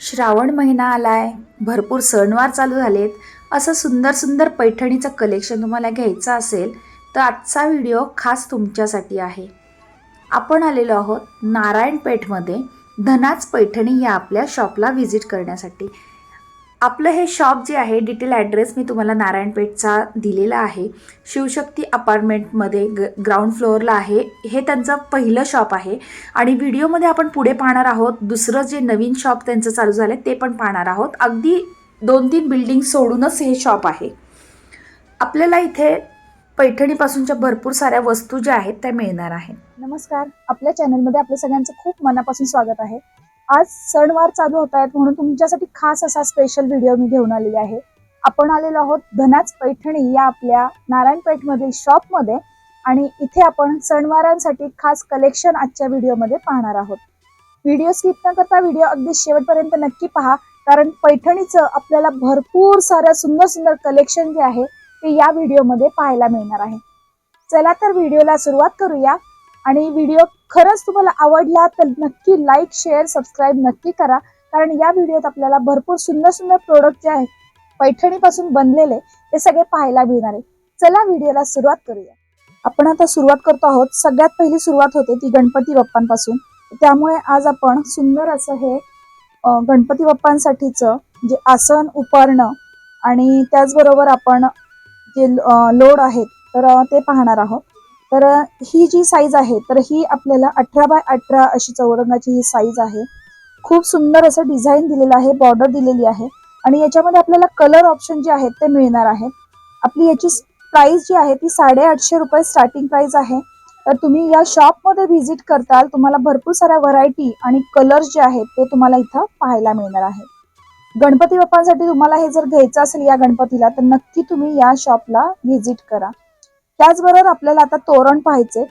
श्रावण महिना आलाय भरपूर सणवार चालू झालेत. असं सुंदर सुंदर पैठणीचं कलेक्शन तुम्हाला घ्यायचं असेल तर आजचा व्हिडिओ खास तुमच्यासाठी आहे. आपण आलेलो आहोत नारायणपेठमध्ये धनाज पैठणी या आपल्या शॉपला व्हिजिट करण्यासाठी. आपलं हे शॉप जे आहे डिटेल ॲड्रेस मी तुम्हाला नारायणपेठचा दिलेला आहे. शिवशक्ती अपार्टमेंटमध्ये ग ग्राउंड फ्लोअरला आहे. हे त्यांचं पहिलं शॉप आहे. आणि व्हिडिओमध्ये आपण पुढे पाहणार आहोत दुसरं जे नवीन शॉप त्यांचं चालू झालं आहे ते पण पाहणार आहोत. अगदी दोन तीन बिल्डिंग सोडूनच हे शॉप आहे. आपल्याला इथे पैठणीपासूनच्या भरपूर साऱ्या वस्तू ज्या आहेत त्या मिळणार आहेत. नमस्कार. आपल्या चॅनलमध्ये आपल्या सगळ्यांचं खूप मनापासून स्वागत आहे. आज सणवार चालू होत आहेत म्हणून तुमच्यासाठी खास असा स्पेशल व्हिडिओ मी घेऊन आलेली आहे. आपण आलेलो आहोत धनाज पैठणी या आपल्या नारायणपेठमधील शॉपमध्ये आणि इथे आपण सणवारांसाठी खास कलेक्शन आजच्या व्हिडिओमध्ये पाहणार आहोत. व्हिडिओ स्किप न करता व्हिडिओ अगदी शेवटपर्यंत नक्की पहा कारण पैठणीचं आपल्याला भरपूर सारं सुंदर सुंदर कलेक्शन जे आहे ते या व्हिडिओमध्ये पाहायला मिळणार आहे. चला तर व्हिडिओला सुरुवात करूया आणि व्हिडिओ खरंच तुम्हाला आवडला तर नक्की लाईक शेअर सबस्क्राईब नक्की करा. कारण या व्हिडिओत आपल्याला भरपूर सुंदर सुंदर प्रोडक्ट जे आहेत पैठणीपासून बनलेले ते सगळे पाहायला मिळणार आहे. चला व्हिडिओला सुरुवात करूया. आपण आता सुरुवात करतो आहोत. सगळ्यात पहिली सुरुवात होते ती गणपती बाप्पांपासून. त्यामुळे आज आपण सुंदर असं हे गणपती बाप्पांसाठीचं जे आसन उपरणं आणि त्याचबरोबर आपण जे लोड आहेत तर ते पाहणार आहोत. तर ही जी साईज आहे तर ही आपल्याला अठरा बाय अठरा अशी चौरंगाची ही साईज आहे. खूप सुंदर असं डिझाईन दिलेलं आहे बॉर्डर दिलेली आहे. आणि याच्यामध्ये आपल्याला कलर ऑप्शन जे आहेत ते मिळणार आहेत. आपली याची प्राइस जी आहे ती साडेआठशे रुपये स्टार्टिंग प्राइस आहे. तर तुम्ही या शॉपमध्ये व्हिजिट करताल तुम्हाला भरपूर साऱ्या व्हरायटी आणि कलर्स जे आहेत ते तुम्हाला इथं पाहायला मिळणार आहे. गणपती बाप्पांसाठी तुम्हाला हे जर घ्यायचं असेल या गणपतीला तर नक्की तुम्ही या शॉपला व्हिजिट करा. त्याचबरोबर आपल्याला आता तोरण पाहायचे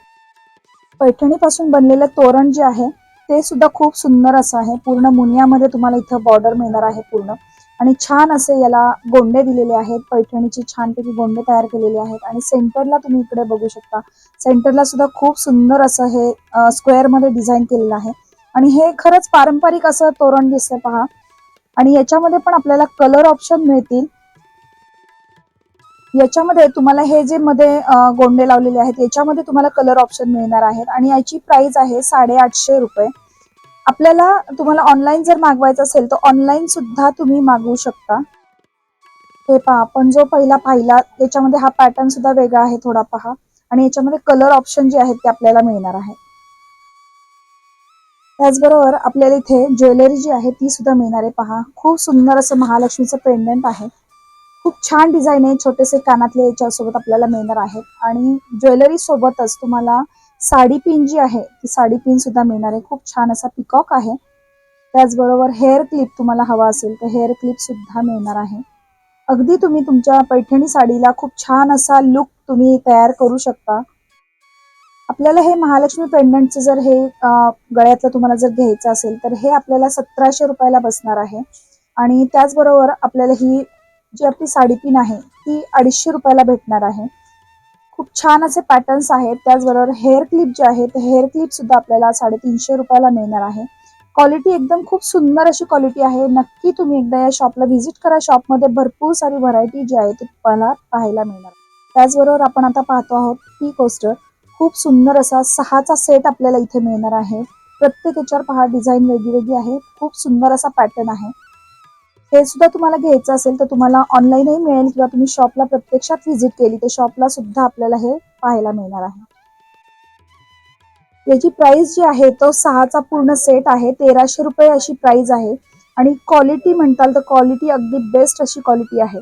पैठणीपासून बनलेलं तोरण जे आहे ते सुद्धा खूप सुंदर असं आहे. पूर्ण मुनियामध्ये तुम्हाला इथं बॉर्डर मिळणार आहे पूर्ण. आणि छान असे याला गोंडे दिलेले आहेत. पैठणीचे छानपैकी गोंडे तयार केलेले आहेत. आणि सेंटरला तुम्ही इकडे बघू शकता. सेंटरला सुद्धा खूप सुंदर असं हे स्क्वेअरमध्ये डिझाईन केलेलं आहे. आणि हे खरंच पारंपरिक असं तोरण दिसतंय पहा. आणि याच्यामध्ये पण आपल्याला कलर ऑप्शन मिळतील. याच्यामध्ये तुम्हाला हे जे मध्ये गोंडे लावलेले आहेत याच्यामध्ये तुम्हाला कलर ऑप्शन मिळणार आहेत. आणि याची प्राइस आहे साडेआठशे रुपये. आपल्याला तुम्हाला ऑनलाईन जर मागवायचं असेल तर ऑनलाईन सुद्धा तुम्ही मागवू शकता. हे पहा आपण जो पहिला पाहिला त्याच्यामध्ये हा पॅटर्न सुद्धा वेगळा आहे थोडा पहा आणि याच्यामध्ये कलर ऑप्शन जे आहेत ते आपल्याला मिळणार आहे. त्याचबरोबर आपल्याला इथे ज्वेलरी जी आहे ती सुद्धा मिळणार आहे. पहा खूप सुंदर असं महालक्ष्मीचं पेंडंट आहे. खूप छान डिझाईन आहे छोटेसे कानातले याच्यासोबत आपल्याला मिळणार आहेत आणि ज्वेलरी सोबतच तुम्हाला साडी पिन जी आहे ती साडी पिन सुद्धा मिळणार आहे. खूप छान असा पिकॉक आहे. त्याचबरोबर हेअर क्लिप तुम्हाला हवा असेल तर हेअर क्लिप सुद्धा मिळणार आहे. अगदी तुम्ही तुमच्या पैठणी साडीला खूप छान असा लुक तुम्ही तयार करू शकता. आपल्याला हे महालक्ष्मी पेंडंटचं जर हे गळ्यातलं तुम्हाला जर घ्यायचं असेल तर हे आपल्याला सतराशे रुपयाला बसणार आहे. आणि त्याचबरोबर आपल्याला ही जी आपली साडीपिन आहे ती अडीचशे रुपयाला भेटणार आहे. खूप छान असे पॅटर्न्स आहेत. त्याचबरोबर हेअर क्लिप जे आहे ते हेअर क्लिप सुद्धा आपल्याला साडेतीनशे रुपयाला मिळणार आहे. क्वालिटी एकदम खूप सुंदर अशी क्वालिटी आहे. नक्की तुम्ही एकदा या शॉपला व्हिजिट करा. शॉपमध्ये भरपूर सारी व्हरायटी जी आहे ती तुम्हाला पाहायला मिळणार. त्याचबरोबर आपण आता पाहतो आहोत पी कोस्टर खूप सुंदर असा सहाचा सेट आपल्याला इथे मिळणार आहे. प्रत्येक याच्यावर पहा डिझाईन वेगळी वेगळी आहे. खूप सुंदर असा पॅटर्न आहे. हे सुद्धा तुम्हाला घ्यायचं असेल तर तुम्हाला ऑनलाईनही मिळेल किंवा तुम्ही शॉपला प्रत्यक्षात व्हिजिट केली तर शॉपला सुद्धा आपल्याला हे पाहायला मिळणार आहे. याची प्राइस जी आहे तो सहाचा पूर्ण सेट आहे तेराशे रुपये अशी प्राइस आहे. आणि क्वालिटी म्हणताल तर क्वालिटी अगदी बेस्ट अशी क्वालिटी आहे.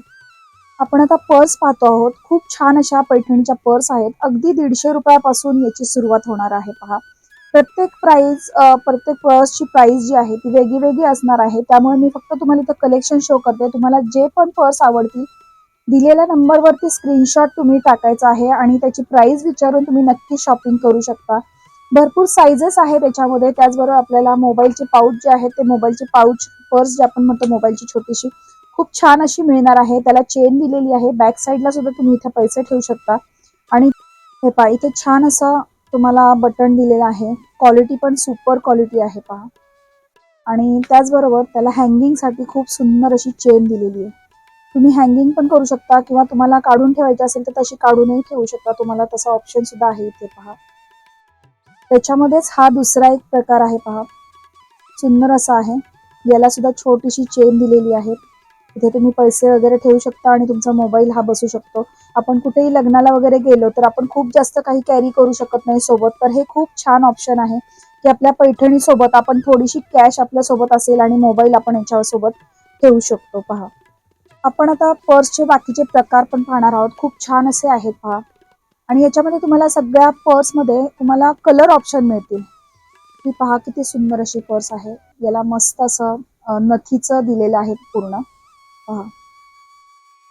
आपण आता पर्स पाहतो आहोत. खूप छान अशा पैठणीच्या पर्स आहेत. अगदी दीडशे रुपयापासून याची सुरुवात होणार आहे पहा. प्रत्येक प्राइस प्रत्येक पर्सची प्राइस जी आहे ती वेगळी वेगळी असणार आहे. त्यामुळे मी फक्त तुम्हाला इथं कलेक्शन शो करते. तुम्हाला जे पण पर्स आवडतील दिलेल्या नंबरवरती स्क्रीनशॉट तुम्ही टाकायचा आहे आणि त्याची प्राइस विचारून तुम्ही नक्की शॉपिंग करू शकता. भरपूर साईजेस आहेत त्याच्यामध्ये. त्याचबरोबर आपल्याला मोबाईलचे पाऊच जे आहेत ते मोबाईलचे पाऊच पर्स जे आपण म्हणतो मोबाईलची छोटीशी खूप छान अशी मिळणार आहे. त्याला चेन दिलेली आहे. बॅक साईडला सुद्धा तुम्ही इथे पैसे ठेवू शकता. आणि हे पा इथे छान असं तुम्हाला बटन दिलेलं आहे. क्वालिटी पण सुपर क्वालिटी आहे पहा. आणि त्याचबरोबर त्याला हँगिंगसाठी खूप सुंदर अशी चेन दिलेली आहे. तुम्ही हँगिंग पण करू शकता किंवा तुम्हाला काढून ठेवायची असेल तर तशी काढूनही ठेवू शकता. तुम्हाला तसा ऑप्शन सुद्धा आहे इथे पहा. त्याच्यामध्येच हा दुसरा एक प्रकार आहे पहा. सुंदर असा आहे. याला सुद्धा छोटीशी चेन दिलेली आहे. इथे तुम्ही पैसे वगैरे ठेवू शकता आणि तुमचा मोबाईल हा बसू शकतो. आपण कुठेही लग्नाला वगैरे गेलो तर आपण खूप जास्त काही कॅरी करू शकत नाही सोबत. तर हे खूप छान ऑप्शन आहे की आपल्या पैठणी सोबत आपण थोडीशी कॅश आपल्यासोबत असेल आणि मोबाईल आपण याच्यासोबत ठेवू शकतो. पहा. आपण आता पर्सचे बाकीचे प्रकार पण पाहणार आहोत. खूप छान असे आहेत पहा. आणि याच्यामध्ये तुम्हाला सगळ्या पर्समध्ये तुम्हाला कलर ऑप्शन मिळतील. ही पहा किती सुंदर अशी पर्स आहे. याला मस्त असं नथीचं दिलेलं आहे पूर्ण. पहा.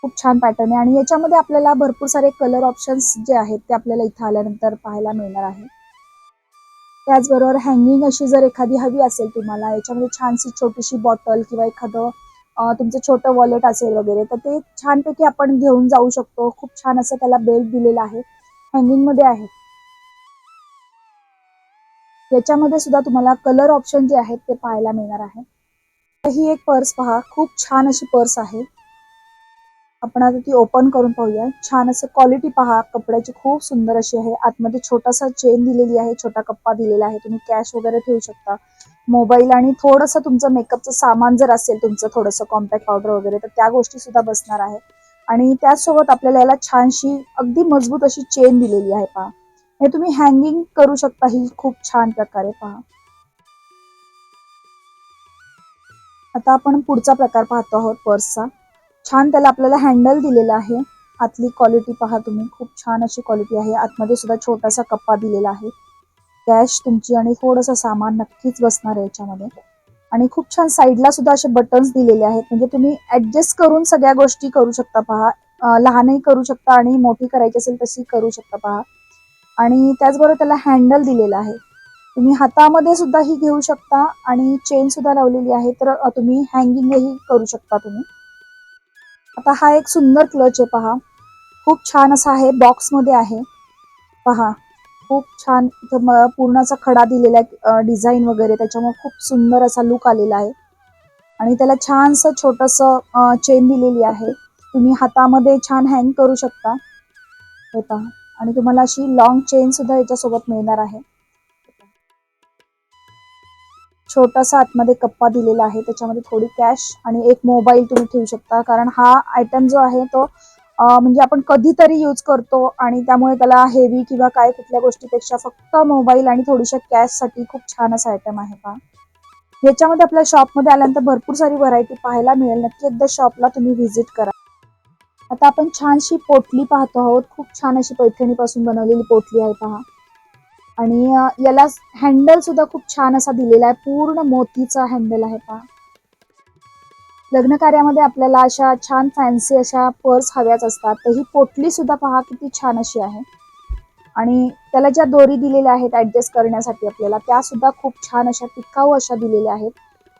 खूप छान पॅटर्न आहे. आणि याच्यामध्ये आपल्याला भरपूर सारे कलर ऑप्शन्स जे आहेत ते आपल्याला इथं आल्यानंतर पाहायला मिळणार आहे. त्याचबरोबर हँगिंग अशी जर एखादी हवी असेल तुम्हाला याच्यामध्ये छानशी छोटीशी बॉटल किंवा एखादं तुमचं छोटं वॉलेट असेल वगैरे तर ते छानपैकी आपण घेऊन जाऊ शकतो. खूप छान असं त्याला बेल्ट दिलेला आहे. हँगिंगमध्ये आहे. याच्यामध्ये सुद्धा तुम्हाला कलर ऑप्शन जे आहेत ते पाहायला मिळणार आहे. तर ही एक पर्स पहा. खूप छान अशी पर्स आहे. आपण आता ती ओपन करून पाहूया. छान असं क्वालिटी पहा. कपड्याची खूप सुंदर अशी आहे. आतमध्ये छोटासा चेन दिलेली आहे. छोटा कप्पा दिलेला आहे. तुम्ही कॅश वगैरे ठेवू शकता. मोबाईल आणि थोडंसं तुमचं मेकअपचं सामान जर असेल तुमचं थोडंसं कॉम्पॅक्ट पावडर वगैरे तर त्या गोष्टी सुद्धा बसणार आहे. आणि त्याचसोबत आपल्याला याला छानशी अगदी मजबूत अशी चेन दिलेली आहे पहा. हे तुम्ही हँगिंग करू शकता. ही खूप छान प्रकारे पहा. आता आपण पुढचा प्रकार पाहतो आहोत पर्सचा. छान त्याला आपल्याला हँडल दिलेला आहे. आतली क्वालिटी पहा तुम्ही. खूप छान अशी क्वालिटी आहे. आतमध्ये सुद्धा छोटासा कप्पा दिलेला आहे. कॅश तुमची आणि थोडंसं सामान नक्कीच बसणार आहे याच्यामध्ये. आणि खूप छान साईडला सुद्धा असे बटन्स दिलेले आहेत. म्हणजे तुम्ही ऍडजस्ट करून सगळ्या गोष्टी करू शकता पहा. लहानही करू शकता आणि मोठी करायची असेल तशी करू शकता पहा. आणि त्याचबरोबर त्याला हँडल दिलेलं आहे. तुम्ही हातामध्ये सुद्धा ही घेऊ शकता आणि चेन सुद्धा लावलेली आहे. तर तुम्ही हँगिंगही करू शकता तुम्ही. आता हा एक सुंदर क्लच आहे पहा. खूप छान असा आहे बॉक्समध्ये आहे. पहा खूप छान इथं खडा दिलेला आहे डिझाईन वगैरे. त्याच्यामुळे खूप सुंदर असा लुक आलेला आहे. आणि त्याला छानसं छोटंसं चेन दिलेली आहे. तुम्ही हातामध्ये छान हँग करू शकता. हे पहा. आणि तुम्हाला अशी लॉंग चेन सुद्धा याच्यासोबत मिळणार आहे. छोटासा आतमध्ये कप्पा दिलेला आहे. त्याच्यामध्ये थोडी कॅश आणि एक मोबाईल तुम्ही ठेवू शकता. कारण हा आयटम जो आहे तो म्हणजे आपण कधीतरी यूज करतो आणि त्यामुळे त्याला हेवी किंवा काय कुठल्या गोष्टीपेक्षा फक्त मोबाईल आणि थोडीशा कॅशसाठी खूप छान असा आयटम आहे पहा याच्यामध्ये आपल्या शॉपमध्ये आल्यानंतर भरपूर सारी व्हरायटी पाहायला मिळेल. नक्की एकदा शॉपला तुम्ही व्हिजिट करा. आता आपण छानशी पोटली पाहतो आहोत. खूप छान अशी पैठणीपासून बनवलेली पोटली आहे पहा. आणि याला हँडल सुद्धा खूप छान असा दिलेला आहे. पूर्ण मोतीचा हँडल आहे पहा लग्न कार्यामध्ये आपल्याला अशा छान फॅन्सी अशा पर्स हव्याच असतात. तर ही पोटली सुद्धा पहा किती छान अशी आहे. आणि त्याला ज्या दोरी दिलेल्या आहेत ऍडजस्ट करण्यासाठी आपल्याला त्या सुद्धा खूप छान अशा टिकाऊ अशा दिलेल्या आहेत.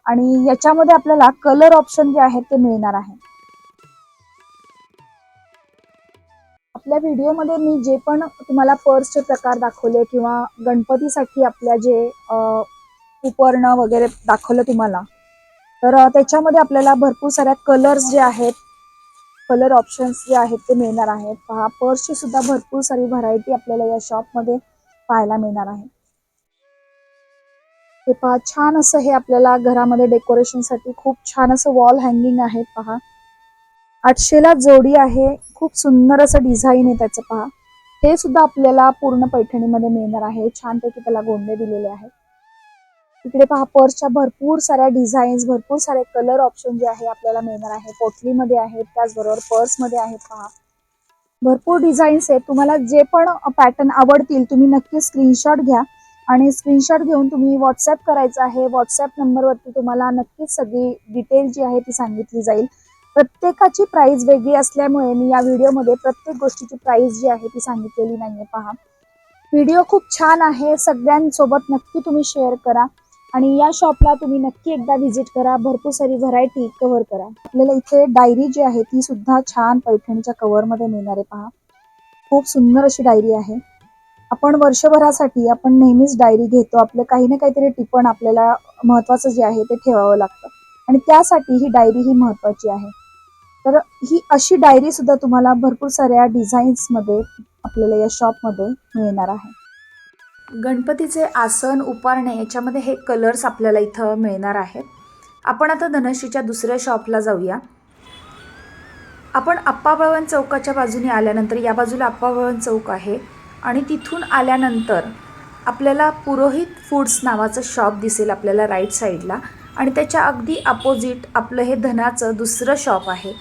आणि याच्यामध्ये आपल्याला कलर ऑप्शन जे आहेत ते मिळणार आहे. आपल्या व्हिडिओमध्ये मी जे पण तुम्हाला पर्सचे प्रकार दाखवले किंवा गणपतीसाठी आपल्या जे उपर्ण वगैरे दाखवलं तुम्हाला तर त्याच्यामध्ये आपल्याला भरपूर साऱ्या कलर्स जे आहेत कलर ऑप्शन्स जे आहेत ते मिळणार आहेत. पहा पर्सची सुद्धा भरपूर सारी व्हरायटी आपल्याला या शॉपमध्ये पाहायला मिळणार आहे. हे पहा छान असं हे आपल्याला घरामध्ये डेकोरेशनसाठी खूप छान असं वॉल हँगिंग आहे पहा. आठशेला जोडी आहे खूप सुंदर असं डिझाईन आहे त्याचं पहा. हे सुद्धा आपल्याला पूर्ण पैठणीमध्ये मिळणार आहे. छानपैकी त्याला गोंडे दिलेले आहेत. इकडे पहा पर्सच्या भरपूर साऱ्या डिझाईन्स भरपूर सारे कलर ऑप्शन जे आहे आपल्याला मिळणार आहे. पोटलीमध्ये आहेत त्याचबरोबर पर्समध्ये आहेत पहा. भरपूर डिझाईन्स आहेत. तुम्हाला जे पण पॅटर्न आवडतील तुम्ही नक्की स्क्रीनशॉट घ्या आणि स्क्रीनशॉट घेऊन तुम्ही व्हॉट्सअप करायचं आहे. व्हॉट्सअप नंबरवरती तुम्हाला नक्कीच सगळी डिटेल जी आहे ती सांगितली जाईल. प्रत्येकाची प्राइस वेगळी असल्यामुळे मी या व्हिडिओमध्ये प्रत्येक गोष्टीची प्राइस जी आहे ती सांगितलेली नाहीये. पहा. व्हिडिओ खूप छान आहे. सगळ्यांसोबत नक्की तुम्ही शेअर करा. आणि या शॉपला तुम्ही नक्की एकदा व्हिजिट करा. भरपूर सारी व्हरायटी कव्हर करा. आपल्याला इथे डायरी जी आहे ती सुद्धा छान पैठणीच्या कव्हरमध्ये मिळणार आहे. पहा. खूप सुंदर अशी डायरी आहे. आपण वर्षभरासाठी आपण नेहमीच डायरी घेतो. आपलं काही ना काहीतरी टिपण आपल्याला महत्वाचं जे आहे ते ठेवावं लागतं. आणि त्यासाठी ही डायरी ही महत्वाची आहे. तर ही अशी डायरी सुद्धा तुम्हाला भरपूर साऱ्या डिझाईन्समध्ये आपल्याला या शॉपमध्ये मिळणार आहे. गणपतीचे आसन उपारणे याच्यामध्ये हे कलर्स आपल्याला इथं मिळणार आहेत. आपण आता धनश्रीच्या दुसऱ्या शॉपला जाऊया. आपण आप्पाबळवण चौकाच्या बाजूने आल्यानंतर या बाजूला आप्पाबळवण चौक आहे. आणि तिथून आल्यानंतर आपल्याला पुरोहित फूड्स नावाचं शॉप दिसेल आपल्याला राईट साईडला आणि त्याच्या अगदी अपोजिट आपलं हे धनाचं दुसरं शॉप आहे.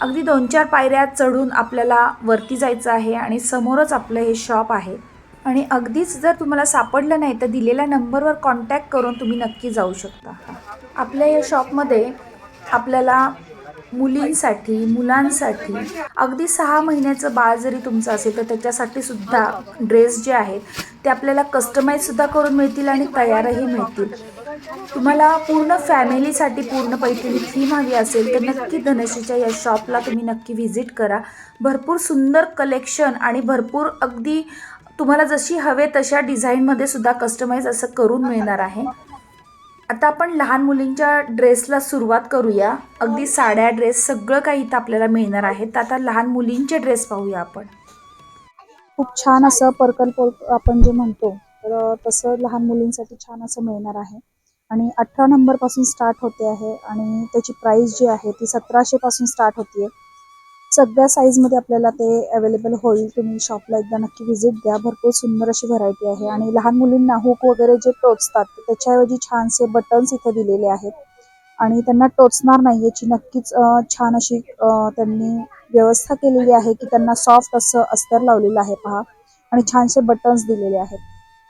अगदी दोन चार पायऱ्या चढून आपल्याला वरती जायचं आहे आणि समोरच आपलं हे शॉप आहे. आणि अगदीच जर तुम्हाला सापडलं नाही तर दिलेल्या नंबरवर कॉन्टॅक्ट करून तुम्ही नक्की जाऊ शकता. आपल्या या शॉपमध्ये आपल्याला मुलींसाठी मुलांसाठी अगदी सहा महिन्याचं बाळ जरी तुमचं असेल तर त्याच्यासाठी सुद्धा ड्रेस जे आहेत ते आपल्याला कस्टमाईजसुद्धा करून मिळतील आणि तयारही मिळतील. तुम्हाला पूर्ण फॅमिलीसाठी पूर्ण पैठणी थीम हवी असेल तर नक्की धनश्रीच्या या शॉपला तुम्ही नक्की व्हिजिट करा. भरपूर सुंदर कलेक्शन आणि भरपूर अगदी तुम्हाला जशी हवे तशा डिझाईनमध्ये सुद्धा कस्टमाइज असं करून मिळणार आहे. आता आपण लहान मुलींच्या ड्रेसला सुरुवात करूया. अगदी साड्या ड्रेस सगळं काही इथं आपल्याला मिळणार आहे. तर आता लहान मुलींचे ड्रेस पाहूया आपण. खूप छान असं पर्कल पोर्क आपण जे म्हणतो तर तसं लहान मुलींसाठी छान असं मिळणार आहे. आणि अठरा नंबरपासून स्टार्ट होते आहे आणि त्याची प्राईस जी आहे ती सतराशे पासून स्टार्ट होतीये. सगळ्या साईजमध्ये आपल्याला ते अवेलेबल होईल. तुम्ही शॉपला एकदा नक्की व्हिजिट द्या. भरपूर सुंदर अशी व्हरायटी आहे आणि लहान मुलींना हुक वगैरे जे टोचतात त्याच्याऐवजी छानसे बटन्स इथे दिलेले आहेत. आणि त्यांना टोचणार नाही याची नक्कीच छान अशी त्यांनी व्यवस्था केलेली आहे की त्यांना सॉफ्ट असं अस्तर लावलेलं आहे पहा. आणि छानसे बटन्स दिलेले आहेत.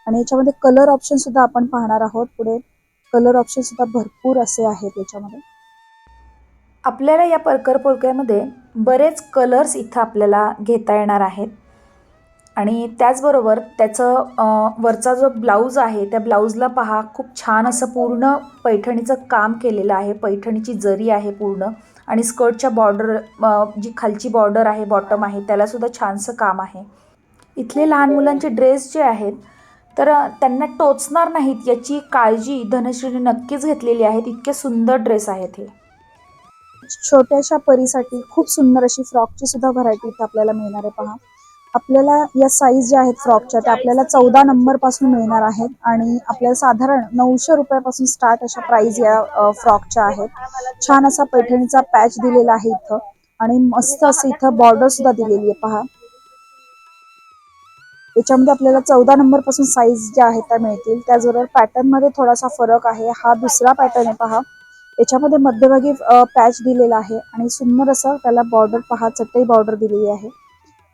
आणि याच्यामध्ये कलर ऑप्शन सुद्धा आपण पाहणार आहोत पुढे. कलर ऑप्शन सुद्धा भरपूर असे आहेत याच्यामध्ये. आपल्याला या परकर पोलक्यामध्ये बरेच कलर्स इथं आपल्याला घेता येणार आहेत. आणि त्याचबरोबर त्याचं वरचा जो ब्लाऊज आहे त्या ब्लाऊजला पहा खूप छान असं पूर्ण पैठणीचं काम केलेलं आहे. पैठणीची जरी आहे पूर्ण आणि स्कर्टच्या बॉर्डर जी खालची बॉर्डर आहे बॉटम आहे त्यालासुद्धा छानसं काम आहे. इथले लहान मुलांचे ड्रेस जे आहेत तर त्यांना टोचणार नाहीत याची काळजी धनश्रीने नक्कीच घेतलेली आहे. इतके सुंदर ड्रेस आहेत हे. छोट्याशा परीसाठी खूप सुंदर अशी फ्रॉकची सुद्धा व्हरायटी इथे आपल्याला मिळणार आहे पहा. आपल्याला या साईज ज्या आहेत फ्रॉकच्या त्या आपल्याला चौदा नंबरपासून मिळणार आहेत आणि आपल्याला साधारण नऊशे रुपयापासून स्टार्ट अशा प्राइस या फ्रॉकच्या आहेत. छान असा पैठणीचा पॅच दिलेला आहे इथं आणि मस्त असं इथं बॉर्डर सुद्धा दिलेली आहे पहा. याच्यामध्ये आपल्याला चौदा नंबरपासून साईज ज्या आहेत त्या मिळतील. त्याचबरोबर पॅटर्नमध्ये थोडासा फरक आहे. हा दुसरा पॅटर्न आहे पहा. याच्यामध्ये मध्यभागी पॅच दिलेला आहे आणि सुंदर असं त्याला बॉर्डर पहा. चटई बॉर्डर दिलेली आहे.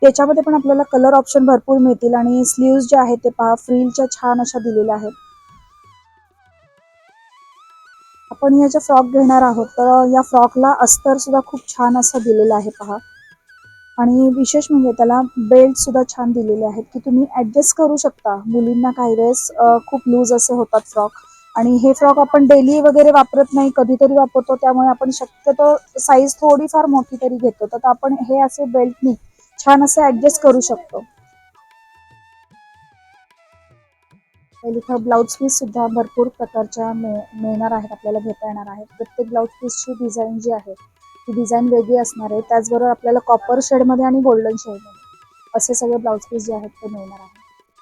याच्यामध्ये पण आपल्याला कलर ऑप्शन भरपूर मिळतील आणि स्लीव्ज जे आहेत ते पहा. फ्रीलच्या छान अशा दिलेल्या आहेत. आपण याच्या फ्रॉक घेणार आहोत. तर या फ्रॉकला अस्तर सुद्धा खूप छान असं दिलेलं आहे पहा. आणि विशेष म्हणजे त्याला बेल्ट सुद्धा छान दिलेले आहेत की तुम्ही ऍडजस्ट करू शकता. मुलींना काही वेळेस खूप लूज असे होतात फ्रॉक आणि हे फ्रॉक आपण डेली वगैरे वापरत नाही कधीतरी वापरतो. त्यामुळे आपण शक्यतो साईज थोडीफार मोठी तरी घेतो. तर आपण हे असे बेल्टनी छान असे ऍडजस्ट करू शकतो. इथं ब्लाऊज पीस सुद्धा भरपूर प्रकारच्या मिळणार आहेत आपल्याला घेता येणार आहेत. प्रत्येक ब्लाऊज पीसची डिझाईन जी आहे ती डिझाईन वेगळी असणार आहे. त्याचबरोबर आपल्याला कॉपर शेडमध्ये आणि गोल्डन शेडमध्ये असे सगळे ब्लाऊज पीस जे आहेत ते मिळणार आहे.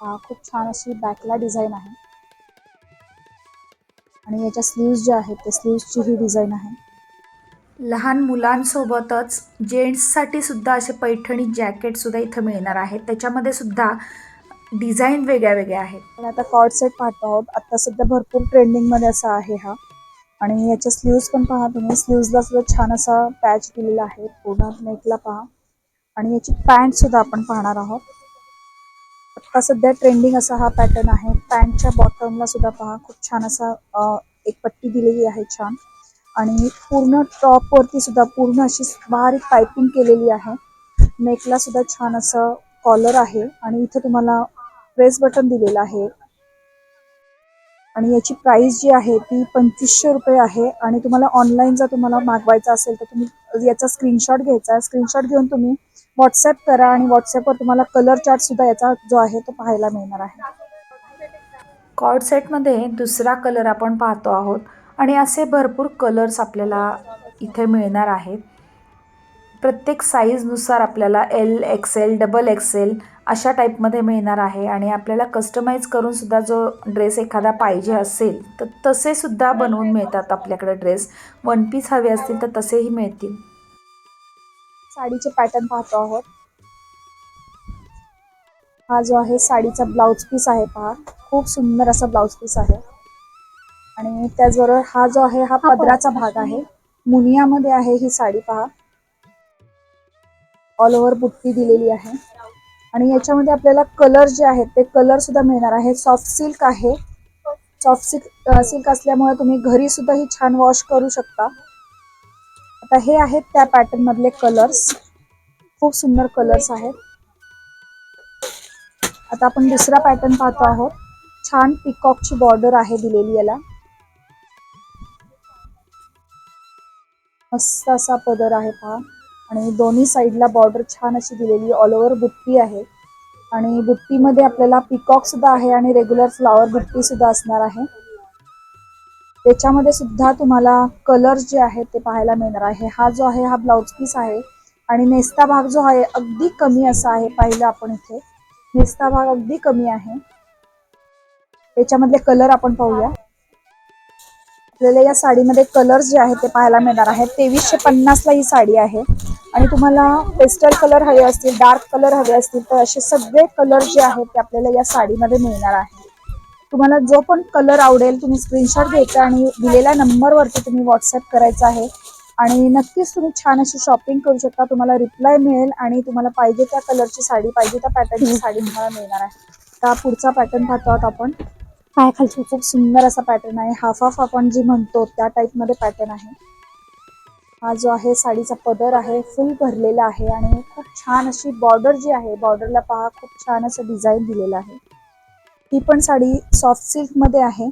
हा खूप छान अशी बॅकला डिझाईन आहे. आणि याच्या स्लीव्ज ज्या आहेत त्या स्लीव्सची ही डिझाईन आहे. लहान मुलांसोबतच जेंट्ससाठी सुद्धा असे पैठणी जॅकेट सुद्धा इथं मिळणार आहेत. त्याच्यामध्ये सुद्धा डिझाईन वेगळ्या वेगळ्या आहेत. पण आता कॉर्ड सेट पाहतो आहोत. आता सध्या भरपूर ट्रेंडिंगमध्ये असा आहे हा. आणि याच्या स्लीव्ज पण पहा तुम्ही. स्लीव्जला सुद्धा छान असा पॅच दिलेला आहे. पूर्ण नेकला पहा. आणि याची पॅन्ट सुद्धा आपण पाहणार आहोत. आता सध्या ट्रेंडिंग असा हा पॅटर्न आहे. पॅन्टच्या बॉटमला सुद्धा पहा. खूप छान असा एक पट्टी दिलेली आहे छान. आणि पूर्ण टॉप वरती सुद्धा पूर्ण अशी बारीक पायपिंग केलेली आहे. नेकला सुद्धा छान असं कॉलर आहे. आणि इथे तुम्हाला प्रेस बटन दिलेलं आहे. आणि याची प्राइस जी आहे ती पंचवीसशे रुपये आहे. आणि तुम्हाला ऑनलाईन जर तुम्हाला मागवायचा असेल तर तुम्ही याचा स्क्रीनशॉट घ्यायचा. स्क्रीनशॉट घेऊन तुम्ही व्हॉट्सअप करा आणि व्हॉट्सअपवर तुम्हाला कलर चार्ट सुद्धा याचा जो आहे तो पाहायला मिळणार आहे. कॉर्ड सेटमध्ये दुसरा कलर आपण पाहतो आहोत. आणि असे भरपूर कलर्स आपल्याला इथे मिळणार आहेत. प्रत्येक साईजनुसार आपल्याला एल एक्सेल डबल एक्सेल अशा टाईपमध्ये मिळणार आहे. आणि आपल्याला कस्टमाइज करून सुद्धा जो ड्रेस एखादा पाहिजे असेल तर तसे सुद्धा बनवून मिळतात आपल्याकडे ड्रेस वन पीस हवे असतील तर तसेही मिळतील. साडीचे पॅटर्न पाहतो आहोत. हा जो आहे साडीचा ब्लाउज पीस आहे पहा. खूप सुंदर असा ब्लाउज पीस आहे. आणि त्याचबरोबर हा जो आहे हा पदराचा भाग आहे. मुनियामध्ये आहे ही साडी पहा. ऑल ओव्हर बुट्टी दिलेली आहे. आणि याच्यामध्ये आपल्याला कलर जे आहेत ते कलर सुद्धा मिळणार आहे. सॉफ्ट सिल्क आहे. सॉफ्ट सिल्क सिल्क असल्यामुळे तुम्ही घरी सुद्धा ही छान वॉश करू शकता. आता हे आहेत त्या पॅटर्न मधले कलर्स खूप सुंदर कलर्स आहेत. आता आपण दुसरा पॅटर्न पाहतो आहोत. छान पिकॉकची बॉर्डर आहे दिलेली याला. मस्त असा पदर आहे पहा. आणि दोन्ही साईडला बॉर्डर छान अशी दिलेली ऑल ओव्हर बुट्टी आहे. आणि बुट्टीमध्ये आपल्याला पिकॉक सुद्धा आहे आणि रेग्युलर फ्लॉवर बुट्टी सुद्धा असणार आहे. त्याच्यामध्ये सुद्धा तुम्हाला कलर जे आहेत ते पाहायला मिळणार आहे. हा जो आहे हा ब्लाउज पीस आहे आणि नेस्ता भाग जो आहे अगदी कमी असा आहे. पाहिलं आपण इथे. नेस्ता भाग अगदी कमी आहे. त्याच्यामधले कलर आपण पाहूया. आपल्याला या साडीमध्ये कलर जे आहेत ते पाहायला मिळणार आहेत तेवीसशे पन्नासला ही साडी आहे. आणि तुम्हाला पेस्टल कलर हवे असतील डार्क कलर हवे असतील तर असे सगळे कलर जे आहेत ते आपल्याला या साडीमध्ये मिळणार आहे. तुम्हाला जो पण कलर आवडेल तुम्ही स्क्रीनशॉट घ्यायचा आणि दिलेल्या नंबरवरती तुम्ही व्हॉट्सअप करायचा आहे. आणि नक्कीच तुम्ही छान अशी शॉपिंग करू शकता. तुम्हाला रिप्लाय मिळेल आणि तुम्हाला पाहिजे त्या कलरची साडी पाहिजे त्या पॅटर्नची साडी तुम्हाला मिळणार आहे. आता पुढचा पॅटर्न पाहतो आहोत आपण. काय खालची खूप सुंदर असा पॅटर्न आहे. हाफ हाफ आपण जी म्हणतो त्या टाईपमध्ये पॅटर्न आहे. हा जो आहे साडीचा पदर आहे फुल भरलेला आहे आणि खूप छान अशी बॉर्डर जी आहे बॉर्डरला पहा खूप छान असं डिझाईन दिलेलं आहे. ही पण साडी सॉफ्ट सिल्कमध्ये आहे.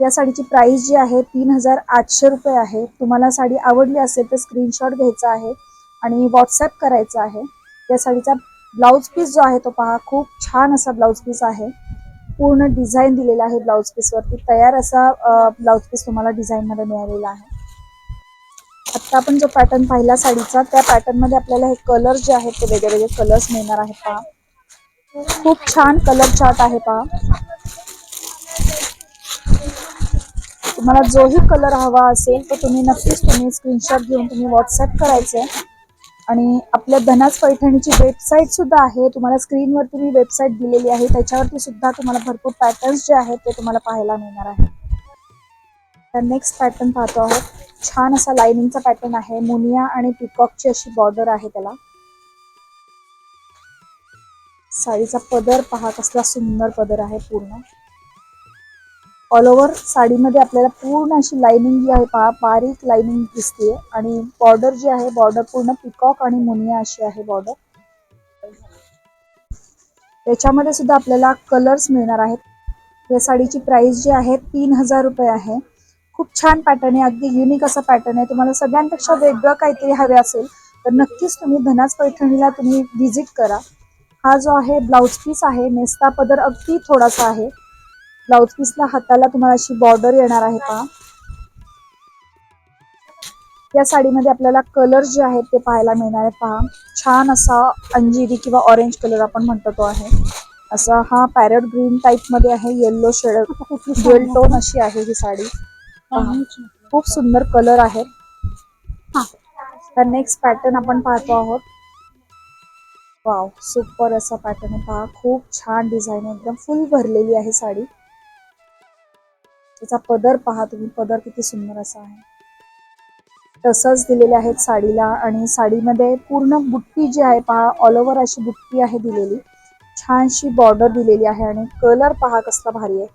या साडीची प्राइस जी आहे तीन हजार आठशे रुपये आहे. तुम्हाला साडी आवडली असेल तर स्क्रीनशॉट घ्यायचा आहे आणि व्हॉट्सअप करायचा आहे. या साडीचा ब्लाऊज पीस जो आहे तो पहा खूप छान असा ब्लाऊज पीस आहे. पूर्ण डिझाईन दिलेला आहे ब्लाऊज पीस वरती. तयार असा ब्लाऊज पीस तुम्हाला डिझाईन मध्ये मिळालेला आहे. आता आपण जो पॅटर्न पाहिला साडीचा त्या पॅटर्नमध्ये आपल्याला हे कलर जे आहेत ते वेगळे वेगळे कलर्स मिळणार आहेत पहा. खूप छान कलर चार्ट आहे पहा. तुम्हाला जोही कलर हवा असेल तो तुम्ही नक्कीच तुम्ही स्क्रीनशॉट घेऊन तुम्ही व्हॉट्सअप करायचे आणि आपल्या धनाज पैठणीची वेबसाईट सुद्धा आहे. तुम्हाला स्क्रीनवरती मी वेबसाईट दिलेली आहे. त्याच्यावरती सुद्धा तुम्हाला भरपूर पॅटर्न्स जे आहेत ते तुम्हाला पाहायला मिळणार आहे. तर नेक्स्ट पॅटर्न पाहतो आहोत. छान असा लाइनिंगचा पॅटर्न आहे. मुनिया आणि पिकॉकची अशी बॉर्डर आहे त्याला. साडीचा पदर पहा कसला सुंदर पदर आहे पूर्ण. ऑल ओव्हर साडीमध्ये आपल्याला पूर्ण अशी लाइनिंग जी आहे पहा बारीक लाइनिंग दिसते आणि बॉर्डर जी आहे बॉर्डर पूर्ण पिकॉक आणि मुनिया अशी आहे बॉर्डर त्याच्यामध्ये सुद्धा आपल्याला कलर्स मिळणार आहेत. या साडीची प्राइस जी आहे तीन हजार रुपये आहे. खूप छान पॅटर्न आहे. अगदी युनिक असा पॅटर्न आहे. तुम्हाला सगळ्यांपेक्षा वेगळं काहीतरी हवे असेल तर नक्कीच तुम्ही धनाज पैठणीला तुम्ही व्हिजिट करा. हा जो आहे ब्लाउज पीस आहे नेस्ता पदर अगदी थोडासा आहे. ब्लाउज पीसला हाताला तुम्हाला अशी बॉर्डर येणार आहे पहा. या साडीमध्ये आपल्याला कलर जे आहेत ते पाहायला मिळणार आहे पहा. छान असा अंजिरी किंवा ऑरेंज कलर आपण म्हणतो तो आहे. असा हा पॅरट ग्रीन टाइपमध्ये आहे. येल्लो शेड ज्वेल टोन अशी आहे ही साडी. खूप सुंदर कलर हा. तर नेक्स्ट पॅटर्न आपण पाहतो आहोत. वाव सुपर असा पॅटर्न आहे पहा. खूप छान डिझाईन आहे. एकदम फुल भरलेली आहे साडी. त्याचा पदर पहा तुम्ही. पदर किती सुंदर असा आहे. तसंच दिलेले आहेत साडीला आणि साडीमध्ये पूर्ण बुट्टी जी आहे पहा ऑल ओव्हर अशी बुट्टी आहे दिलेली. छानशी बॉर्डर दिलेली आहे आणि कलर पहा कसला भारी आहे.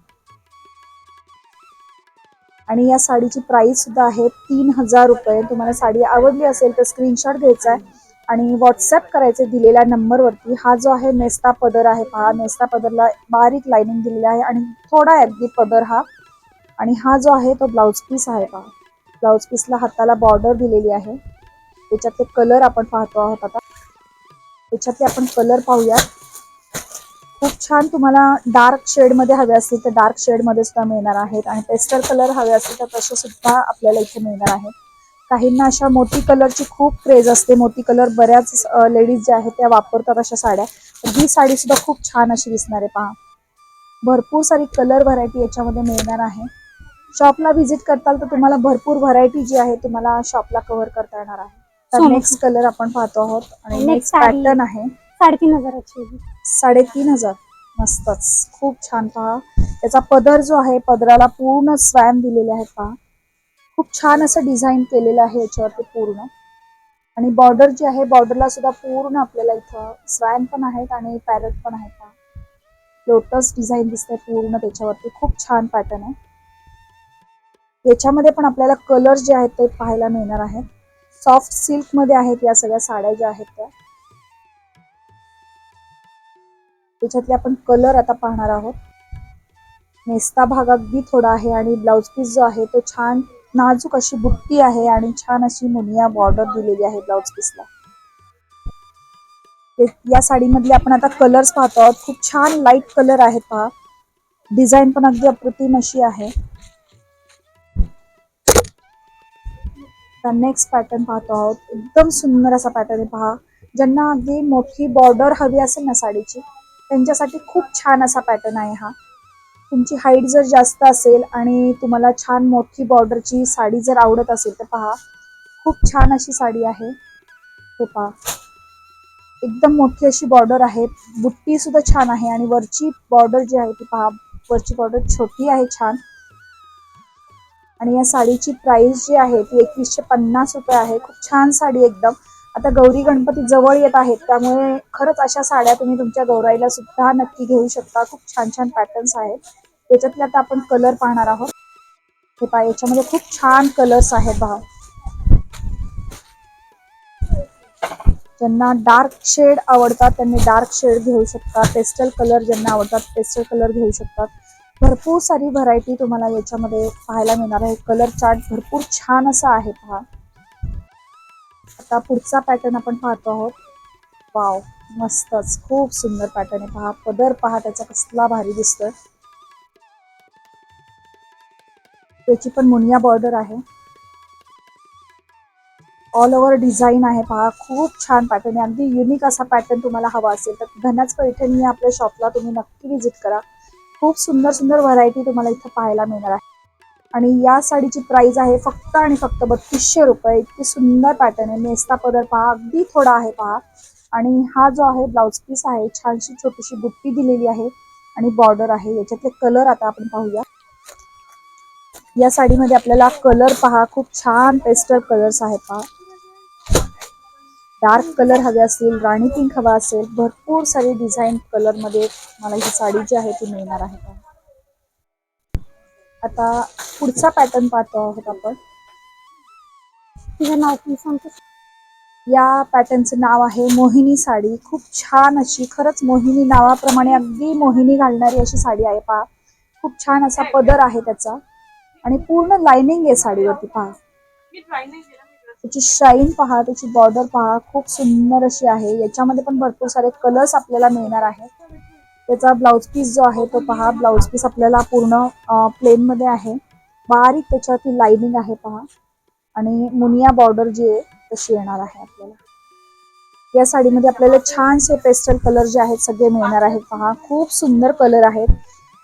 आणि या साडीची प्राइस सुद्धा आहे तीन हजार रुपये. तुम्हाला साडी आवडली असेल तर स्क्रीनशॉट घ्यायचा आहे. आणि व्हॉट्सअप करायचे दिलेल्या नंबरवरती हा जो आहे नेस्ता पदर आहे पहा. नेस्ता पदरला बारीक लाइनिंग दिलेली आहे आणि थोडा अगदी पदर हा आणि हा जो आहे तो ब्लाऊज पीस आहे पहा. ब्लाऊज पीसला हाताला बॉर्डर दिलेली आहे. त्याच्यातले कलर आपण पाहतो आहोत आता. त्याच्यातले आपण कलर पाहूया खूप छान तुम्हाला डार्क शेडमध्ये हवे असतील तर डार्क शेडमध्ये सुद्धा मिळणार आहेत. आणि पेस्टर कलर हवे असतील तर तसे सुद्धा आपल्याला इथे मिळणार आहेत. काहींना अशा मोती कलरची खूप क्रेज असते. मोती कलर बऱ्याच लेडीज ज्या आहेत त्या वापरतात अशा साड्या. तर ही साडी सुद्धा खूप छान अशी दिसणार आहे पहा. भरपूर सारी कलर व्हरायटी याच्यामध्ये मिळणार आहे. शॉपला व्हिजिट करताल तर तुम्हाला भरपूर व्हरायटी जी आहे तुम्हाला शॉपला कव्हर करता येणार आहे. तर. नेक्स्ट कलर आपण पाहतो आहोत आणि नेक्स्ट. पॅटर्न आहे. साडेतीन हजाराची. साडेतीन हजार. मस्तच. खूप छान पहा. त्याचा पदर जो आहे पदराला पूर्ण स्वॅम दिलेले आहेत पहा. खूप छान असं डिझाईन केलेलं आहे याच्यावरती पूर्ण. आणि बॉर्डर जी आहे बॉर्डरला सुद्धा पूर्ण आपल्याला इथं स्वॅन पण आहेत आणि पॅरट पण आहेत पहा. लोटस डिझाईन दिसते पूर्ण त्याच्यावरती. खूप छान पॅटर्न आहे. याच्यामध्ये पण आपल्याला कलर जे आहेत ते पाहायला मिळणार आहेत. सॉफ्ट सिल्कमध्ये आहेत या सगळ्या साड्या ज्या आहेत त्या. त्याच्यातले आपण कलर आता पाहणार आहोत. नेस्ता भाग अगदी थोडा आहे आणि ब्लाउज पीस जो आहे तो छान नाजूक अशी बुट्टी आहे आणि छान अशी मुनिया बॉर्डर दिलेली आहे ब्लाउज पीसला या साडीमधले आपण आता कलर्स पाहतो आहोत. खूप छान लाइट कलर आहेत पहा. डिझाईन पण अगदी अप्रतिम अशी आहे. नेक्स्ट पॅटर्न पाहतो आहोत. एकदम सुंदर असा पॅटर्न आहे. पहा ज्यांना अगदी मोठी बॉर्डर हवी असेल ना साडीची त्यांच्यासाठी खूप छान असा पॅटर्न आहे हा. तुमची हाईट जर जास्त असेल आणि तुम्हाला छान मोठी बॉर्डरची साडी जर आवडत असेल तर पहा खूप छान अशी साडी आहे. हे पहा एकदम मोठी अशी बॉर्डर आहे. बुट्टी सुद्धा छान आहे आणि वरची बॉर्डर जी आहे ती पहा वरची बॉर्डर छोटी आहे छान. आणि या साडीची प्राइस जी आहे ती एकवीसशे पन्नास रुपये आहे. खूप छान साडी एकदम. आता गौरी गणपती जवळ येत आहेत त्यामुळे खरंच अशा साड्या तुम्ही तुमच्या गौराईला सुद्धा नक्की घेऊ शकता. खूप छान छान पॅटर्न्स आहेत. त्याच्यातले आता आपण कलर पाहणार आहोत. हे पहा याच्यामध्ये खूप छान कलर्स आहेत भाव. ज्यांना डार्क शेड आवडतात त्यांनी डार्क शेड घेऊ शकतात पेस्टल कलर ज्यांना आवडतात पेस्टल कलर घेऊ शकतात. भरपूर सारी व्हरायटी तुम्हाला याच्यामध्ये पाहायला मिळणार आहे. कलर चार्ट भरपूर छान असा आहे पहा. आता पुढचा पॅटर्न आपण पाहतो आहोत. वाव मस्तच. खूप सुंदर पॅटर्न आहे पहा. पदर पहा त्याचा कसला भारी दिसतोय. त्याची पण मुनिया बॉर्डर आहे. ऑल ओव्हर डिझाईन आहे पहा. खूप छान पॅटर्न आहे. अगदी युनिक असा पॅटर्न तुम्हाला हवा असेल तर धनाच पैठणी आपल्या शॉपला तुम्ही नक्की व्हिजिट करा. खूप सुंदर सुंदर व्हरायटी तुम्हाला इथं पाहायला मिळणार आहे. आणि या साडीची प्राइस आहे फक्त आणि फक्त बत्तीसशे रुपये. इतकी सुंदर पॅटर्न आहे. नेस्ता पदर पहा अगदी थोडा आहे पहा. आणि हा जो आहे ब्लाउज पीस आहे छानशी छोटीशी बुट्टी दिलेली आहे. आणि बॉर्डर आहे. याच्यातले कलर आता आपण पाहूया. या साडीमध्ये आपल्याला कलर पहा. खूप छान पेस्टल कलर्स आहेत पहा. डार्क कलर हवे असतील राणी पिंक हवा असेल भरपूर सारी डिझाईन कलरमध्ये मला ही साडी जी आहे ती मिळणार आहे. पहा. आता पुढचा पॅटर्न पाहतो आहोत आपण. तिचं नाव सांगतो. या पॅटर्नचं नाव आहे मोहिनी साडी. खूप छान अशी खरंच मोहिनी नावाप्रमाणे अगदी मोहिनी घालणारी अशी साडी आहे पहा. खूप छान असा पदर आहे त्याचा. आणि पूर्ण लाइनिंग आहे साडीवरती पहा. त्याची शाईन पहा त्याची बॉर्डर पहा. खूप सुंदर अशी आहे. याच्यामध्ये पण भरपूर सारे कलर्स आपल्याला मिळणार आहेत. त्याचा ब्लाउज पीस जो आहे तो पहा. ब्लाउज पीस आपल्याला पूर्ण प्लेन मध्ये आहे. बारीक त्याच्यावरती लाइनिंग आहे पहा. आणि मुनिया बॉर्डर जी आहे तशी येणार आहे आपल्याला. या साडीमध्ये आपल्याला छानसे पेस्टल कलर जे आहेत सगळे मिळणार आहेत पहा. खूप सुंदर कलर आहेत.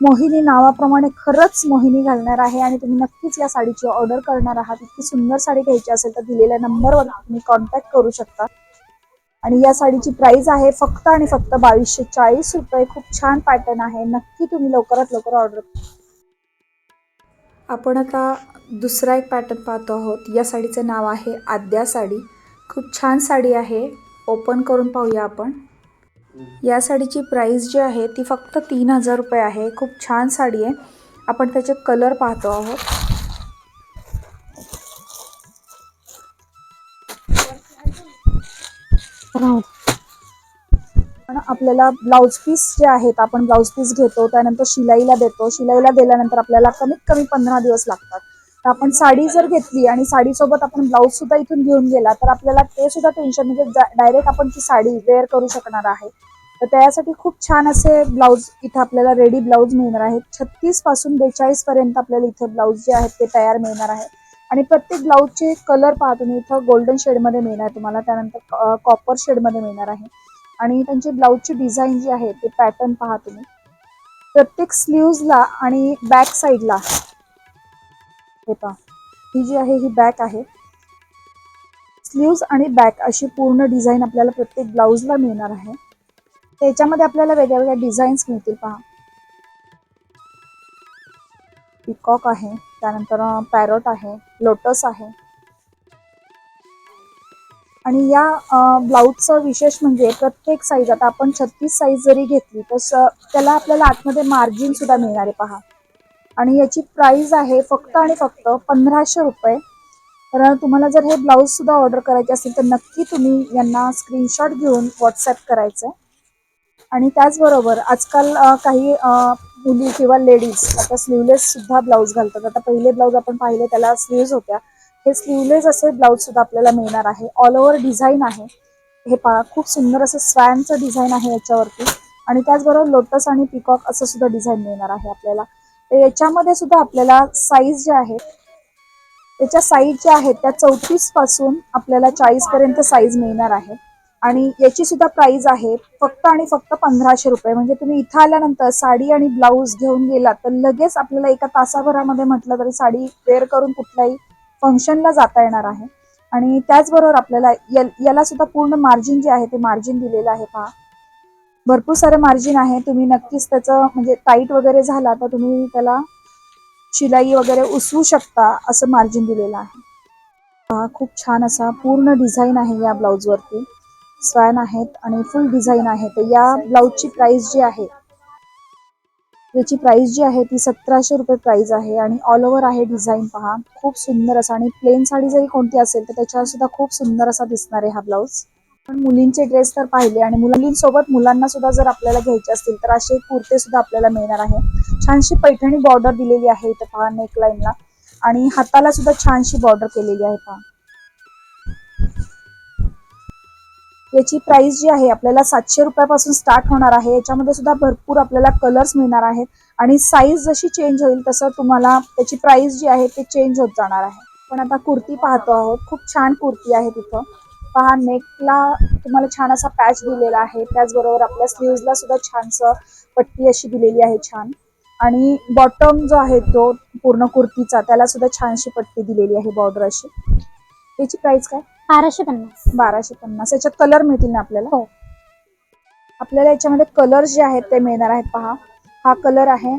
मोहिनी नावाप्रमाणे खरंच मोहिनी घालणार आहे आणि तुम्ही नक्कीच या साडीची ऑर्डर करणार आहात. इतकी सुंदर साडी घ्यायची असेल तर दिलेल्या नंबरवर तुम्ही कॉन्टॅक्ट करू शकता. आणि या साडीची प्राइस आहे फक्त आणि फक्त बावीसशे चाळीस रुपये. खूप छान पॅटर्न आहे. नक्की तुम्ही लवकरात लवकर ऑर्डर आपण आता दुसरा एक पॅटर्न पाहतो आहोत. या साडीचं नाव आहे आद्या साडी. खूप छान साडी आहे. ओपन करून पाहूया आपण. या साडीची प्राइस जी आहे ती फक्त तीन हजार रुपये आहे. खूप छान साडी आहे. आपण त्याचे कलर पाहतो आहोत. पण आपल्याला ब्लाउज पीस जे आहेत आपण ब्लाऊज पीस घेतो त्यानंतर शिलाईला देतो. शिलाईला दिल्यानंतर आपल्याला कमीत कमी पंधरा दिवस लागतात. तर आपण साडी जर घेतली आणि साडीसोबत आपण ब्लाऊज सुद्धा इथून घेऊन गेला तर आपल्याला ते सुद्धा टेन्शन म्हणजे डायरेक्ट आपण ती साडी वेअर करू शकणार आहे. तर त्यासाठी खूप छान असे ब्लाऊज इथे आपल्याला रेडी ब्लाऊज मिळणार आहेत. छत्तीसपासून बेचाळीस पर्यंत आपल्याला इथे ब्लाऊज जे आहेत ते तयार मिळणार आहे. आणि प्रत्येक ब्लाऊजचे कलर पहा तुम्ही इथं गोल्डन शेडमध्ये मिळणार आहे तुम्हाला त्यानंतर कॉपर शेडमध्ये मिळणार आहे. आणि त्यांची ब्लाऊजची डिझाईन जी आहे ते पॅटर्न पहा तुम्ही. प्रत्येक स्लीव्जला आणि बॅक साईडला हे पहा ही जी आहे ही बॅक आहे. स्लीव्ज आणि बॅक अशी पूर्ण डिझाईन आपल्याला प्रत्येक ब्लाऊजला मिळणार आहे. त्याच्यामध्ये आपल्याला वेगळ्या वेगळ्या डिझाईन्स मिळतील पहा. पिकॉक आहे त्यानंतर पॅरोट आहे लोटस आहे. आणि या ब्लाऊजचं विशेष म्हणजे प्रत्येक साईज आता आपण छत्तीस साईज जरी घेतली तर त्याला आपल्याला आतमध्ये मार्जिन सुद्धा मिळणार आहे पहा. आणि याची प्राइस आहे फक्त आणि फक्त पंधराशे रुपये. तर तुम्हाला जर हे ब्लाऊज सुद्धा ऑर्डर करायचे असेल तर नक्की तुम्ही यांना स्क्रीनशॉट घेऊन व्हॉट्सअप करायचं. आणि त्याचबरोबर आजकाल काही मुली किंवा लेडीज आता स्लीवलेस सुद्धा ब्लाऊज घालतात. आता पहिले ब्लाऊज आपण पाहिले त्याला स्लीव्ज होत्या. हे स्लीवलेस असे ब्लाऊज सुद्धा आपल्याला मिळणार आहे. ऑल ओव्हर डिझाईन आहे. हे पहा खूप सुंदर असं स्वॅनचं डिझाईन आहे याच्यावरती. आणि त्याचबरोबर लोटस आणि पिकॉक असं सुद्धा डिझाईन मिळणार आहे आपल्याला. तर याच्यामध्ये सुद्धा आपल्याला साईज जे आहे त्याच्या साईज ज्या आहेत त्या चौतीसपासून आपल्याला चाळीस पर्यंत साईज मिळणार आहे. आणि याची सुद्धा प्राइस आहे फक्त आणि फक्त पंधराशे रुपये. म्हणजे तुम्ही इथं आल्यानंतर साडी आणि ब्लाऊज घेऊन गेलात तर लगेच आपल्याला एका तासाभरामध्ये म्हटलं तरी साडी वेअर करून कुठल्याही फंक्शनला जाता येणार आहे. आणि त्याचबरोबर आपल्याला याला सुद्धा पूर्ण मार्जिन जे आहे ते मार्जिन दिलेलं आहे पहा. भरपूर सारे मार्जिन आहे. तुम्ही नक्कीच त्याचं म्हणजे टाईट वगैरे झाला तर तुम्ही त्याला शिलाई वगैरे उसवू शकता असं मार्जिन दिलेलं आहे. पहा खूप छान असा पूर्ण डिझाईन आहे या ब्लाऊजवरती स्वॅन आहेत आणि फुल डिझाईन आहे तर या ब्लाऊजची प्राइस जी आहे याची प्राइस जी आहे ती सतराशे रुपये प्राइस आहे आणि ऑल ओव्हर आहे डिझाईन पहा. खूप सुंदर असा आणि प्लेन साडी जरी कोणती असेल तर त्याच्यावर सुद्धा खूप सुंदर असा दिसणार आहे हा ब्लाऊज पण मुलींचे ड्रेस तर पाहिले आणि मुलींसोबत मुलांना सुद्धा जर आपल्याला घ्यायचे असतील तर असे कुर्ते सुद्धा आपल्याला मिळणार आहे. छानशी पैठणी बॉर्डर दिलेली आहे इथं पहा नेकलाईनला आणि हाताला सुद्धा छानशी बॉर्डर केलेली आहे पहा. याची प्राइस जी आहे आपल्याला सातशे रुपयापासून स्टार्ट होणार आहे. याच्यामध्ये सुद्धा भरपूर आपल्याला कलर्स मिळणार आहेत. आणि साईज जशी चेंज होईल तसं तुम्हाला त्याची प्राइस जी आहे ते चेंज होत जाणार आहे. पण आता कुर्ती पाहतो आहोत. खूप छान कुर्ती आहे तिथं. पहा नेकला तुम्हाला छान असा पॅच दिलेला आहे. त्याचबरोबर आपल्या स्लीव्जला सुद्धा छानसं पट्टी अशी दिलेली आहे छान. आणि बॉटम जो आहे तो पूर्ण कुर्तीचा त्याला सुद्धा छानशी पट्टी दिलेली आहे बॉर्डर अशी. त्याची प्राइस काय? बाराशे पन्नास. बाराशे पन्नास. याच्यात कलर मिळतील ना आपल्याला? हो. आपल्याला याच्यामध्ये कलर जे आहेत ते मिळणार आहेत पहा. हा कलर आहे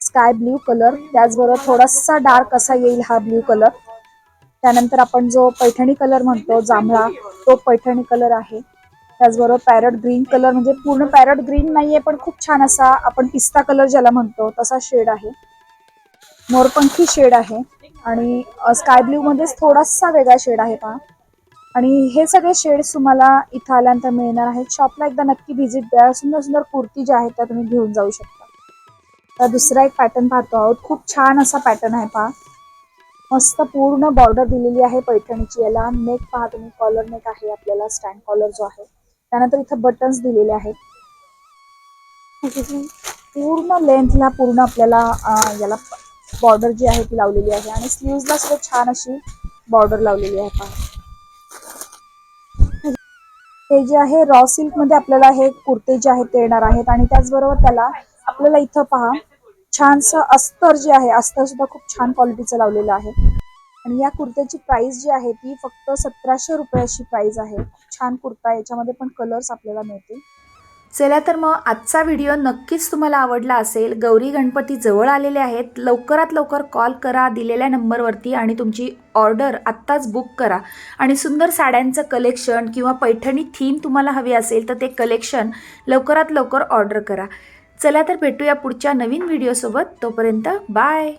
स्काय ब्ल्यू कलर त्याचबरोबर थोडासा डार्क असा येईल हा ब्ल्यू कलर त्यानंतर आपण जो पैठणी कलर म्हणतो जांभळा तो पैठणी कलर आहे. त्याचबरोबर पॅरट ग्रीन कलर म्हणजे पूर्ण पॅरट ग्रीन नाहीये पण खूप छान असा आपण पिस्ता कलर ज्याला म्हणतो तसा शेड आहे. मोरपंखी शेड आहे आणि स्काय ब्ल्यू मध्येच थोडासा वेगळा शेड आहे पहा आणि हे सगळे शेड्स तुम्हाला इथं आल्यानंतर मिळणार आहेत. शॉपला एकदा नक्की व्हिजिट द्या. सुंदर सुंदर कुर्ती ज्या आहेत त्या तुम्ही घेऊन जाऊ शकता. तर दुसरा एक पॅटर्न पाहतो आहोत. खूप छान असा पॅटर्न आहे पहा मस्त पूर्ण बॉर्डर दिलेली आहे पैठणीची. याला नेक पहा तुम्ही कॉलर नेक आहे आपल्याला स्टँड कॉलर जो आहे. त्यानंतर इथं बटन्स दिलेले आहेत. पूर्ण लेंथला पूर्ण आपल्याला याला बॉर्डर जी आहे ती लावलेली आहे. आणि स्लीव्जला सुद्धा छान अशी बॉर्डर लावलेली आहे पहा. हे जे आहे रॉ सिल्कमध्ये आपल्याला हे कुर्ते जे आहेत ते येणार आहेत. आणि त्याचबरोबर त्याला आपल्याला इथं पहा छानसं अस्तर जे आहे अस्तर सुद्धा खूप छान क्वालिटीचं लावलेलं आहे. आणि या कुर्त्याची प्राइस जी आहे ती फक्त सतराशे रुपयाची प्राइस आहे. खूप छान कुर्ता याच्यामध्ये पण कलर्स आपल्याला मिळतील. चला तर मग आजचा व्हिडिओ नक्कीच तुम्हाला आवडला असेल. गौरी गणपती जवळ आलेले आहेत. लवकरात लवकर कॉल करा दिलेल्या नंबरवरती आणि तुमची ऑर्डर आत्ताच बुक करा. आणि सुंदर साड्यांचं कलेक्शन किंवा पैठणी थीम तुम्हाला हवी असेल तर ते कलेक्शन लवकरात लवकर ऑर्डर करा. चला तर भेटूया पुढच्या नवीन व्हिडिओसोबत तोपर्यंत बाय.